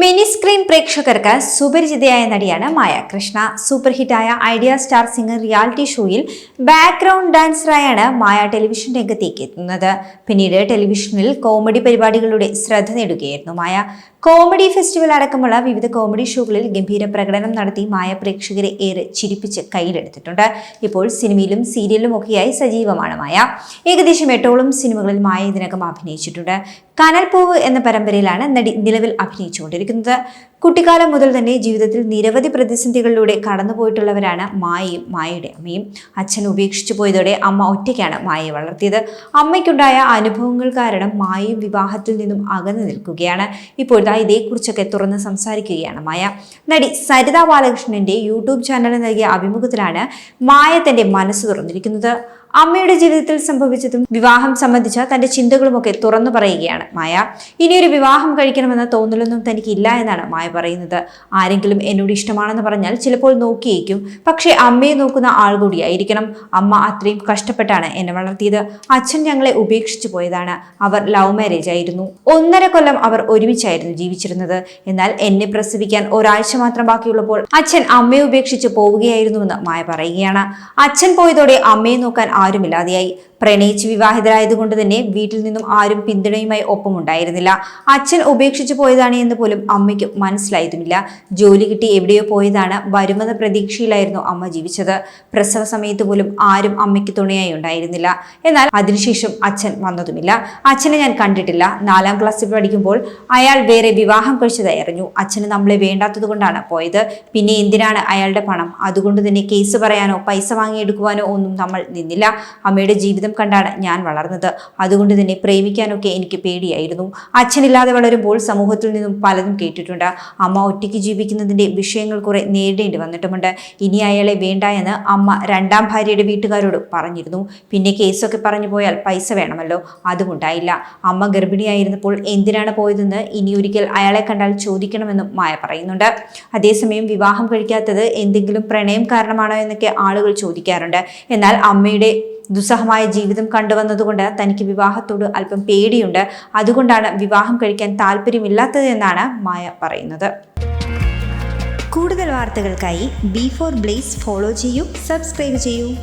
Mini screen പ്രേക്ഷകർക്ക് സുപരിചിതയായ നടിയാണ് മായ കൃഷ്ണ. സൂപ്പർ ഹിറ്റായ ഐഡിയ സ്റ്റാർ സിംഗർ റിയാലിറ്റി ഷോയിൽ ബാക്ക്ഗ്രൗണ്ട് ഡാൻസറായാണ് മായ ടെലിവിഷൻ രംഗത്തേക്ക് എത്തുന്നത്. പിന്നീട് ടെലിവിഷനിൽ കോമഡി പരിപാടികളുടെ ശ്രദ്ധ നേടുകയായിരുന്നു മായ. കോമഡി ഫെസ്റ്റിവൽ അടക്കമുള്ള വിവിധ കോമഡി ഷോകളിൽ ഗംഭീര പ്രകടനം നടത്തി മായ പ്രേക്ഷകരെ ഏറെ ചിരിപ്പിച്ച് കയ്യിലെടുത്തിട്ടുണ്ട്. ഇപ്പോൾ സിനിമയിലും സീരിയലിലും ഒക്കെയായി സജീവമാണ് മായ. ഏകദേശം എട്ടോളം സിനിമകളിൽ മായ ഇതിനകം അഭിനയിച്ചിട്ടുണ്ട്. കനൽപൂവ് എന്ന പരമ്പരയിലാണ് നടി നിലവിൽ അഭിനയിച്ചുകൊണ്ടിരിക്കുന്നത്. കുട്ടിക്കാലം മുതൽ തന്നെ ജീവിതത്തിൽ നിരവധി പ്രതിസന്ധികളിലൂടെ കടന്നുപോയിട്ടുള്ളവരാണ് മായയും മായയുടെ അമ്മയും. അച്ഛൻ ഉപേക്ഷിച്ചു പോയതോടെ അമ്മ ഒറ്റയ്ക്കാണ് മായയെ വളർത്തിയത്. അമ്മയ്ക്കുണ്ടായ അനുഭവങ്ങൾ കാരണം മായയും വിവാഹത്തിൽ നിന്നും അകന്നു നിൽക്കുകയാണ്. ഇപ്പോഴത്തെ ഇതേക്കുറിച്ചൊക്കെ തുറന്ന് സംസാരിക്കുകയാണ് മായ. നടി സരിത ബാലകൃഷ്ണന്റെ യൂട്യൂബ് ചാനലിൽ നൽകിയ അഭിമുഖത്തിലാണ് മായ തന്റെ മനസ്സ് തുറന്നിരിക്കുന്നത്. അമ്മയുടെ ജീവിതത്തിൽ സംഭവിച്ചതും വിവാഹം സംബന്ധിച്ച തന്റെ ചിന്തകളുമൊക്കെ തുറന്നു പറയുകയാണ് മായ. ഇനിയൊരു വിവാഹം കഴിക്കണമെന്ന തോന്നലൊന്നും തനിക്ക് ഇല്ല എന്നാണ് മായ പറയുന്നത്. ആരെങ്കിലും എന്നോട് ഇഷ്ടമാണെന്ന് പറഞ്ഞാൽ ചിലപ്പോൾ നോക്കിയേക്കും. പക്ഷേ അമ്മയെ നോക്കുന്ന ആൾ കൂടിയായിരിക്കണം. അമ്മ അത്രയും കഷ്ടപ്പെട്ടാണ് എന്നെ വളർത്തിയത്. അച്ഛൻ ഞങ്ങളെ ഉപേക്ഷിച്ചു പോയതാണ്. അവർ ലവ് മാരേജ് ആയിരുന്നു. ഒന്നര കൊല്ലം അവർ ഒരുമിച്ചായിരുന്നു ജീവിച്ചിരുന്നത്. എന്നാൽ എന്നെ പ്രസവിക്കാൻ ഒരാഴ്ച മാത്രം ബാക്കിയുള്ളപ്പോൾ അച്ഛൻ അമ്മയെ ഉപേക്ഷിച്ച് പോവുകയായിരുന്നുവെന്ന് മായ പറയുകയാണ്. അച്ഛൻ പോയതോടെ അമ്മയെ നോക്കാൻ ആരുമില്ലാതെയായി. പ്രണയിച്ച് വിവാഹിതരായതുകൊണ്ട് തന്നെ വീട്ടിൽ നിന്നും ആരും പിന്തുണയുമായി ഒപ്പമുണ്ടായിരുന്നില്ല. അച്ഛൻ ഉപേക്ഷിച്ചു പോയതാണ് എന്ന് പോലും അമ്മയ്ക്ക് മനസ്സിലായതുമില്ല. ജോലി കിട്ടി എവിടെയോ പോയതാണ് വരുമെന്ന പ്രതീക്ഷയിലായിരുന്നു അമ്മ ജീവിച്ചത്. പ്രസവ സമയത്ത് പോലും ആരും അമ്മയ്ക്ക് തുണയായി ഉണ്ടായിരുന്നില്ല. എന്നാൽ അതിനുശേഷം അച്ഛൻ വന്നതുമില്ല. അച്ഛനെ ഞാൻ കണ്ടിട്ടില്ല. നാലാം ക്ലാസ്സിൽ പഠിക്കുമ്പോൾ അയാൾ വേറെ വിവാഹം കഴിച്ചതായി അറിഞ്ഞു. അച്ഛന് നമ്മളെ വേണ്ടാത്തത് കൊണ്ടാണ് പോയത്. പിന്നെ എന്തിനാണ് അയാളുടെ പണം? അതുകൊണ്ട് തന്നെ കേസ് പറയാനോ പൈസ വാങ്ങിയെടുക്കുവാനോ ഒന്നും നമ്മൾ നിന്നില്ല. അമ്മയുടെ ജീവിതം കണ്ടാണ് ഞാൻ വളർന്നത്. അതുകൊണ്ട് തന്നെ പ്രേമിക്കാനൊക്കെ എനിക്ക് പേടിയായിരുന്നു. അച്ഛനില്ലാതെ വളരുമ്പോൾ സമൂഹത്തിൽ നിന്നും പലതും കേട്ടിട്ടുണ്ട്. അമ്മ ഒറ്റയ്ക്ക് ജീവിക്കുന്നതിന്റെ വിഷയങ്ങൾ കുറെ നേരിടേണ്ടി വന്നിട്ടുമുണ്ട്. ഇനി അയാളെ വേണ്ട എന്ന് അമ്മ രണ്ടാം ഭാര്യയുടെ വീട്ടുകാരോട് പറഞ്ഞിരുന്നു. പിന്നെ കേസൊക്കെ പറഞ്ഞു പോയാൽ പൈസ വേണമല്ലോ. അതും ഉണ്ടായില്ല അമ്മ ഗർഭിണിയായിരുന്നപ്പോൾ എന്തിനാണ് പോയതെന്ന് ഇനി ഒരിക്കൽ അയാളെ കണ്ടാൽ ചോദിക്കണമെന്നും മായ പറയുന്നുണ്ട്. അതേസമയം വിവാഹം കഴിക്കാത്തത് എന്തെങ്കിലും പ്രണയം കാരണമാണോ എന്നൊക്കെ ആളുകൾ ചോദിക്കാറുണ്ട്. എന്നാൽ അമ്മയുടെ ദുസ്സഹമായ ജീവിതം കണ്ടുവന്നതുകൊണ്ട് തനിക്ക് വിവാഹത്തോട് അല്പം പേടിയുണ്ട്. അതുകൊണ്ടാണ് വിവാഹം കഴിക്കാൻ താല്പര്യമില്ലാത്തത് എന്നാണ് മായ പറയുന്നത്. കൂടുതൽ വാർത്തകൾക്കായി ബി ഫോർ ബ്ലേസ് ഫോളോ ചെയ്യൂ സബ്സ്ക്രൈബ് ചെയ്യൂ.